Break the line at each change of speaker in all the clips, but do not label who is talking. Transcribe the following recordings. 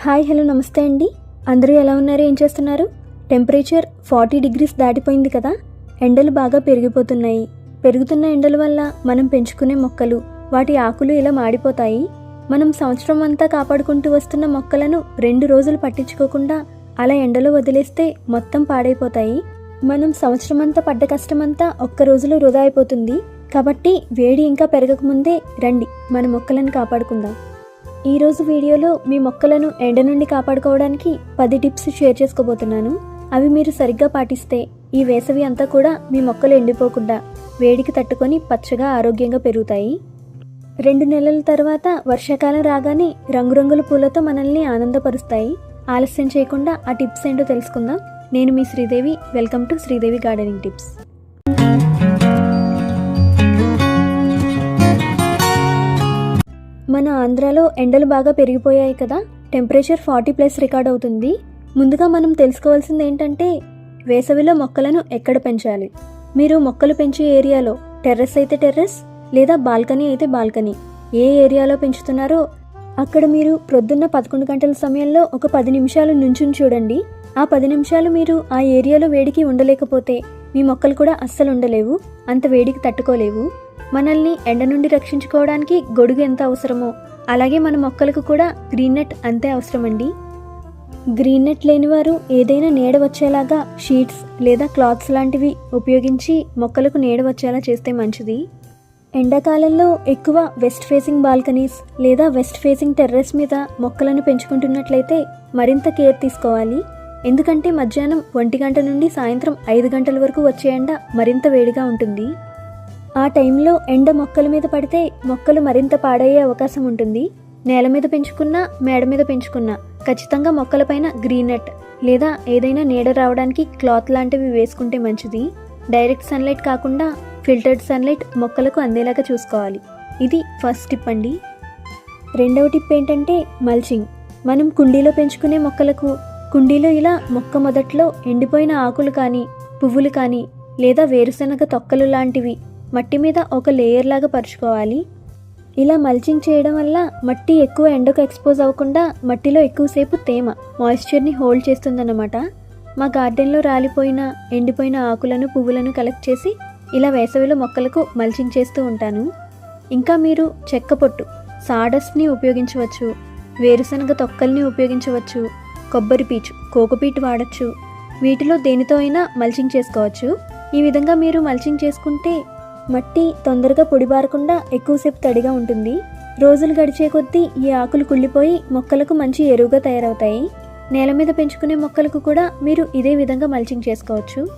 Hi hello నమస్తే అండి. అందరూ ఎలా ఉన్నారు? ఏం చేస్తున్నారు? టెంపరేచర్ ఫార్టీ డిగ్రీస్ దాటిపోయింది కదా. ఎండలు బాగా పెరిగిపోతున్నాయి. పెరుగుతున్న ఎండల వల్ల మనం పెంచుకునే మొక్కలు వాటి ఆకులు ఇలా మాడిపోతాయి. మనం సంవత్సరం అంతా కాపాడుకుంటూ వస్తున్న మొక్కలను రెండు రోజులు పట్టించుకోకుండా అలా ఎండలో వదిలేస్తే మొత్తం పాడైపోతాయి. మనం సంవత్సరం అంతా పడ్డ కష్టమంతా ఒక్క రోజులో వృధా అయిపోతుంది. కాబట్టి వేడి ఇంకా పెరగకముందే రండి మన మొక్కలను కాపాడుకుందాం. ఈరోజు వీడియోలో మీ మొక్కలను ఎండ నుండి కాపాడుకోవడానికి పది టిప్స్ షేర్ చేసుకోబోతున్నాను. అవి మీరు సరిగ్గా పాటిస్తే ఈ వేసవి అంతా కూడా మీ మొక్కలు ఎండిపోకుండా వేడికి తట్టుకొని పచ్చగా ఆరోగ్యంగా పెరుగుతాయి. రెండు నెలల తర్వాత వర్షాకాలం రాగానే రంగురంగుల పూలతో మనల్ని ఆనందపరుస్తాయి. ఆలస్యం చేయకుండా ఆ టిప్స్ ఏంటో తెలుసుకుందాం. నేను మీ Sridevi. Welcome to Sridevi gardening tips. మన ఆంధ్రాలో ఎండలు బాగా పెరిగిపోయాయి కదా. టెంపరేచర్ ఫార్టీ ప్లస్ రికార్డ్ అవుతుంది. ముందుగా మనం తెలుసుకోవాల్సింది ఏంటంటే వేసవిలో మొక్కలను ఎక్కడ పెంచాలి? మీరు మొక్కలు పెంచే ఏరియాలో టెర్రస్ అయితే టెర్రస్ లేదా బాల్కనీ అయితే బాల్కనీ. ఏ ఏరియాలో పెంచుతున్నారో అక్కడ మీరు ప్రొద్దున్న పదకొండు గంటల సమయంలో ఒక పది నిమిషాలు నుంచుని చూడండి. ఆ పది నిమిషాలు మీరు ఆ ఏరియాలో వేడికి ఉండలేకపోతే మీ మొక్కలు కూడా అస్సలు ఉండలేవు అంత వేడికి తట్టుకోలేవు. మనల్ని ఎండ నుండి రక్షించుకోవడానికి గొడుగు ఎంత అవసరమో. అలాగే మన మొక్కలకు కూడా గ్రీన్ నెట్ అంతే అవసరమండి. గ్రీన్ నెట్ లేనివారు ఏదైనా నీడ వచ్చేలాగా షీట్స్ లేదా క్లాత్స్ లాంటివి ఉపయోగించి మొక్కలకు నీడ వచ్చేలా చేస్తే మంచిది. ఎండాకాలంలో ఎక్కువ వెస్ట్ ఫేసింగ్ బాల్కనీస్ లేదా వెస్ట్ ఫేసింగ్ టెర్రస్ మీద మొక్కలను పెంచుకుంటున్నట్లయితే మరింత కేర్ తీసుకోవాలి. ఎందుకంటే మధ్యాహ్నం ఒంటి గంట నుండి సాయంత్రం ఐదు గంటల వరకు వచ్చే ఎండ మరింత వేడిగా ఉంటుంది. ఆ టైంలో ఎండ మొక్కల మీద పడితే మొక్కలు మరింత పాడయ్యే అవకాశం ఉంటుంది. నేల మీద పెంచుకున్నా మేడ మీద పెంచుకున్నా ఖచ్చితంగా మొక్కలపైన గ్రీన్ లేదా ఏదైనా నీడ రావడానికి క్లాత్ లాంటివి వేసుకుంటే మంచిది. డైరెక్ట్ సన్లైట్ కాకుండా ఫిల్టర్డ్ సన్లైట్ మొక్కలకు అందేలాగా చూసుకోవాలి. ఇది ఫస్ట్ టిప్ అండి. రెండవ టిప్ ఏంటంటే మల్చింగ్. మనం కుండీలో పెంచుకునే మొక్కలకు కుండీలో ఇలా మొక్క మొదట్లో ఎండిపోయిన ఆకులు కానీ పువ్వులు కానీ లేదా వేరుశనగ తొక్కలు లాంటివి మట్టి మీద ఒక లేయర్ లాగా పరుచుకోవాలి. ఇలా మల్చింగ్ చేయడం వల్ల మట్టి ఎక్కువ ఎండకు ఎక్స్పోజ్ అవ్వకుండా మట్టిలో ఎక్కువసేపు తేమ మాయిశ్చర్ని హోల్డ్ చేస్తుందన్నమాట. మా గార్డెన్లో రాలిపోయిన ఎండిపోయిన ఆకులను పువ్వులను కలెక్ట్ చేసి ఇలా వేసవిలో మొక్కలకు మల్చింగ్ చేస్తూ ఉంటాను. ఇంకా మీరు చెక్క పొట్టు సాడస్ట్ని ఉపయోగించవచ్చు వేరుశనగ తొక్కల్ని ఉపయోగించవచ్చు కొబ్బరి పీచు కోకోపీట్ వాడచ్చు. వీటిలో దేనితో అయినా మల్చింగ్ చేసుకోవచ్చు. ఈ విధంగా మీరు మల్చింగ్ చేసుకుంటే మట్టి తొందరగా పొడిబారకుండా ఎక్కువసేపు తడిగా ఉంటుంది. రోజులు గడిచే కొద్దీ ఈ ఆకులు కుళ్ళిపోయి మొక్కలకు మంచి ఎరువుగా తయారవుతాయి. నేల మీద పెంచుకునే మొక్కలకు కూడా మీరు ఇదే విధంగా మల్చింగ్ చేసుకోవచ్చు.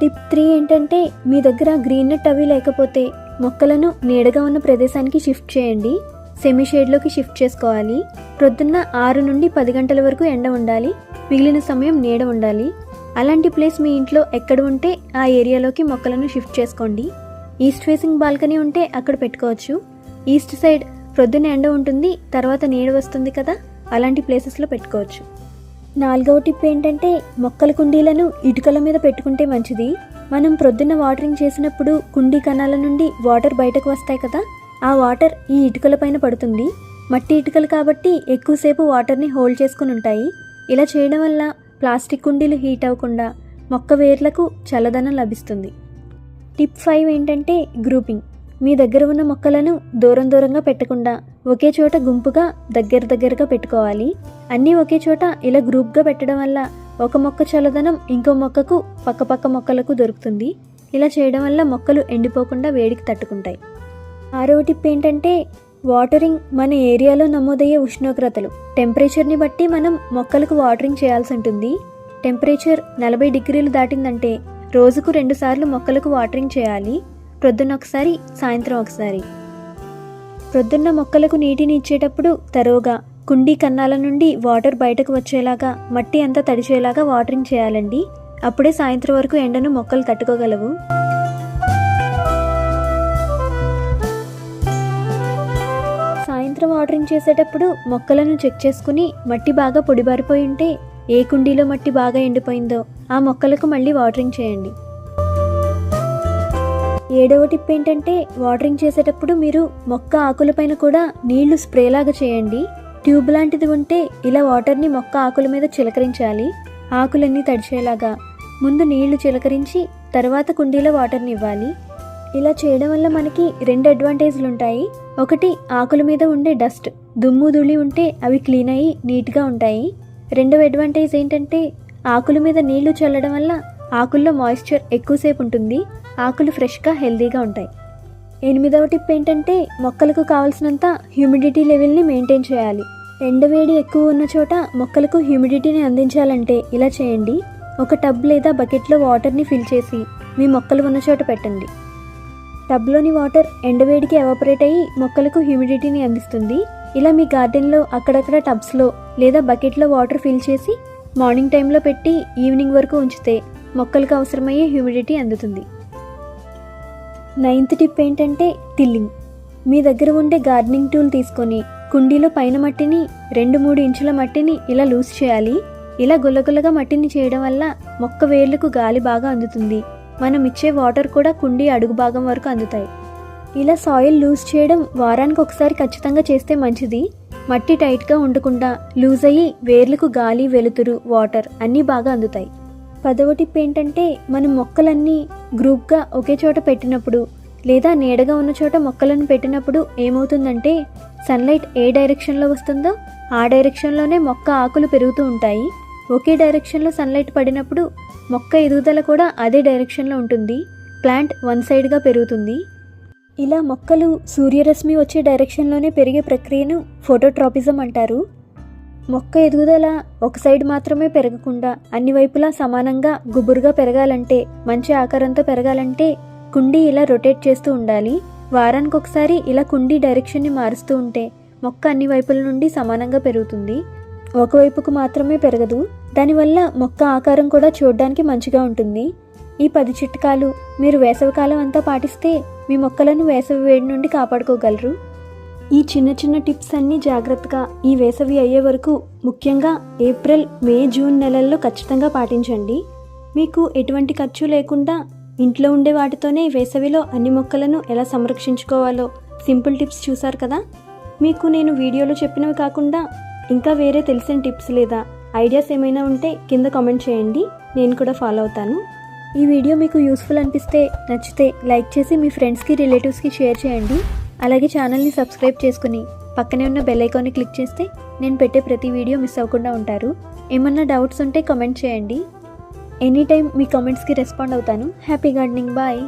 టిప్ త్రీ ఏంటంటే మీ దగ్గర గ్రీన్ నెట్ అవి లేకపోతే మొక్కలను నీడగా ఉన్న ప్రదేశానికి షిఫ్ట్ చేయండి. సెమీ షేడ్లోకి షిఫ్ట్ చేసుకోవాలి. ప్రొద్దున్న ఆరు నుండి పది గంటల వరకు ఎండ ఉండాలి. మిగిలిన సమయం నీడ ఉండాలి. అలాంటి ప్లేస్ మీ ఇంట్లో ఎక్కడ ఉంటే ఆ ఏరియాలోకి మొక్కలను షిఫ్ట్ చేసుకోండి. ఈస్ట్ ఫేసింగ్ బాల్కనీ ఉంటే అక్కడ పెట్టుకోవచ్చు. ఈస్ట్ సైడ్ ప్రొద్దున ఎండ ఉంటుంది తర్వాత నీడ వస్తుంది కదా అలాంటి ప్లేసెస్లో పెట్టుకోవచ్చు. నాలుగవ టిప్ ఏంటంటే మొక్కల కుండీలను ఇటుకల మీద పెట్టుకుంటే మంచిది. మనం ప్రొద్దున్న వాటరింగ్ చేసినప్పుడు కుండీ కణాల నుండి వాటర్ బయటకు వస్తాయి కదా ఆ వాటర్ ఈ ఇటుకల పైన పడుతుంది. మట్టి ఇటుకలు కాబట్టి ఎక్కువసేపు వాటర్ని హోల్డ్ చేసుకుని ఉంటాయి. ఇలా చేయడం వల్ల ప్లాస్టిక్ కుండీలు హీట్ అవ్వకుండా మొక్క వేర్లకు చల్లదనం లభిస్తుంది. టిప్ ఫైవ్ ఏంటంటే గ్రూపింగ్. మీ దగ్గర ఉన్న మొక్కలను దూరం దూరంగా పెట్టకుండా ఒకే చోట గుంపుగా దగ్గర దగ్గరగా పెట్టుకోవాలి. అన్నీ ఒకే చోట ఇలా గ్రూప్గా పెట్టడం వల్ల ఒక మొక్క చల్లదనం ఇంకో మొక్కకు పక్కపక్క మొక్కలకు దొరుకుతుంది. ఇలా చేయడం వల్ల మొక్కలు ఎండిపోకుండా వేడికి తట్టుకుంటాయి. ఆరో టిప్ ఏంటంటే వాటరింగ్ మన ఏరియాలో నమోదయ్యే ఉష్ణోగ్రతలు. టెంపరేచర్ని బట్టి మనం మొక్కలకు వాటరింగ్ చేయాల్సి ఉంటుంది. టెంపరేచర్ నలభై డిగ్రీలు దాటిందంటే రోజుకు రెండుసార్లు మొక్కలకు వాటరింగ్ చేయాలి. ప్రొద్దున ఒకసారి సాయంత్రం ఒకసారి. ప్రొద్దున్న మొక్కలకు నీటిని ఇచ్చేటప్పుడు తరోగా కుండీ కన్నాల నుండి వాటర్ బయటకు వచ్చేలాగా మట్టి అంతా తడిచేలాగా వాటరింగ్ చేయాలండి. అప్పుడే సాయంత్రం వరకు ఎండను మొక్కలు తట్టుకోగలవు. సాయంత్రం వాటరింగ్ చేసేటప్పుడు మొక్కలను చెక్ చేసుకుని మట్టి బాగా పొడిబారిపోయి ఉంటే ఏ కుండీలో మట్టి బాగా ఎండిపోయిందో ఆ మొక్కలకు మళ్ళీ వాటరింగ్ చేయండి. ఏడవ టిప్ ఏంటంటే వాటరింగ్ చేసేటప్పుడు మీరు మొక్క ఆకులపైన కూడా నీళ్ళు స్ప్రేలాగా చేయండి. ట్యూబ్ లాంటిది ఉంటే ఇలా వాటర్ని మొక్క ఆకుల మీద చిలకరించాలి. ఆకులన్నీ తడిచేలాగా ముందు నీళ్ళు చిలకరించి తర్వాత కుండీలో వాటర్ని ఇవ్వాలి. ఇలా చేయడం వల్ల మనకి రెండు అడ్వాంటేజ్లు ఉంటాయి. ఒకటి ఆకుల మీద ఉండే డస్ట్ దుమ్ము ధూళి ఉంటే అవి క్లీన్ అయ్యి నీట్గా ఉంటాయి. రెండవ అడ్వాంటేజ్ ఏంటంటే ఆకుల మీద నీళ్ళు చల్లడం వల్ల ఆకుల్లో మాయిశ్చర్ ఎక్కువసేపు ఉంటుంది ఆకులు ఫ్రెష్గా హెల్దీగా ఉంటాయి. ఎనిమిదవ టిప్ ఏంటంటే మొక్కలకు కావాల్సినంత హ్యూమిడిటీ లెవెల్ని మెయింటైన్ చేయాలి. ఎండవేడి ఎక్కువ ఉన్న చోట మొక్కలకు హ్యూమిడిటీని అందించాలంటే ఇలా చేయండి. ఒక టబ్ లేదా బకెట్లో వాటర్ని ఫిల్ చేసి మీ మొక్కలు ఉన్న చోట పెట్టండి. టబ్లోని వాటర్ ఎండవేడికి ఎవాపరేట్ అయ్యి మొక్కలకు హ్యూమిడిటీని అందిస్తుంది. ఇలా మీ గార్డెన్లో అక్కడక్కడ టబ్స్లో లేదా బకెట్లో వాటర్ ఫిల్ చేసి మార్నింగ్ టైంలో పెట్టి ఈవినింగ్ వరకు ఉంచితే మొక్కలకు అవసరమయ్యే హ్యూమిడిటీ అందుతుంది. నైన్త్ టిప్ ఏంటంటే టిల్లింగ్ మీ దగ్గర ఉండే గార్డెనింగ్ టూల్ తీసుకొని కుండీలో పైన మట్టిని రెండు మూడు ఇంచుల మట్టిని ఇలా లూజ్ చేయాలి. ఇలా గుల్లగుల్లగా మట్టిని చేయడం వల్ల మొక్క వేర్లకు గాలి బాగా అందుతుంది. మనం ఇచ్చే వాటర్ కూడా కుండీ అడుగు భాగం వరకు అందుతాయి. ఇలా సాయిల్ లూజ్ చేయడం వారానికి ఒకసారి ఖచ్చితంగా చేస్తే మంచిది. మట్టి టైట్గా ఉండకుండా లూజ్ అయ్యి వేర్లకు గాలి వెలుతురు వాటర్ అన్నీ బాగా అందుతాయి. పదవ టిప్ ఏంటంటే మనం మొక్కలన్నీ గ్రూప్గా ఒకే చోట పెట్టినప్పుడు లేదా నీడగా ఉన్న చోట మొక్కలను పెట్టినప్పుడు ఏమవుతుందంటే సన్లైట్ ఏ డైరెక్షన్లో వస్తుందో ఆ డైరెక్షన్లోనే మొక్క ఆకులు పెరుగుతూ ఉంటాయి. ఒకే డైరెక్షన్లో సన్లైట్ పడినప్పుడు మొక్క ఎదుగుదల కూడా అదే డైరెక్షన్లో ఉంటుంది. ప్లాంట్ వన్ సైడ్గా పెరుగుతుంది. ఇలా మొక్కలు సూర్యరశ్మి వచ్చే డైరెక్షన్లోనే పెరిగే ప్రక్రియను ఫోటోట్రాపిజం అంటారు. మొక్క ఎదుగుదల ఒక సైడ్ మాత్రమే పెరగకుండా అన్ని వైపులా సమానంగా గుబురుగా పెరగాలంటే మంచి ఆకారంతో పెరగాలంటే కుండీ ఇలా రొటేట్ చేస్తూ ఉండాలి. వారానికి ఒకసారి ఇలా కుండీ డైరెక్షన్ని మారుస్తూ ఉంటే మొక్క అన్ని వైపుల నుండి సమానంగా పెరుగుతుంది. ఒకవైపుకు మాత్రమే పెరగదు. దానివల్ల మొక్క ఆకారం కూడా చూడడానికి మంచిగా ఉంటుంది. ఈ పది చిట్కాలు మీరు వేసవికాలం అంతా పాటిస్తే మీ మొక్కలను వేసవి వేడి నుండి కాపాడుకోగలరు. ఈ చిన్న చిన్న టిప్స్ అన్నీ జాగ్రత్తగా ఈ వేసవి అయ్యే వరకు ముఖ్యంగా ఏప్రిల్ మే జూన్ నెలల్లో ఖచ్చితంగా పాటించండి. మీకు ఎటువంటి ఖర్చు లేకుండా ఇంట్లో ఉండే వాటితోనే వేసవిలో అన్ని మొక్కలను ఎలా సంరక్షించుకోవాలో సింపుల్ టిప్స్ చూసారు కదా? మీకు నేను వీడియోలో చెప్పినవి కాకుండా ఇంకా వేరే తెలిసిన టిప్స్ లేదా ఐడియాస్ ఏమైనా ఉంటే కింద కామెంట్ చేయండి. నేను కూడా ఫాలో అవుతాను. ఈ వీడియో మీకు యూస్ఫుల్ అనిపిస్తే నచ్చితే లైక్ చేసి మీ ఫ్రెండ్స్కి రిలేటివ్స్కి షేర్ చేయండి. అలాగే ఛానల్ని సబ్స్క్రైబ్ చేసుకుని పక్కనే ఉన్న బెల్ ఐకాన్ని క్లిక్ చేస్తే నేను పెట్టే ప్రతి వీడియో మిస్ అవ్వకుండా ఉంటారు. ఏమన్నా డౌట్స్ ఉంటే కమెంట్ చేయండి. ఎనీ టైం మీ కమెంట్స్కి రెస్పాండ్ అవుతాను. Happy gardening. బాయ్.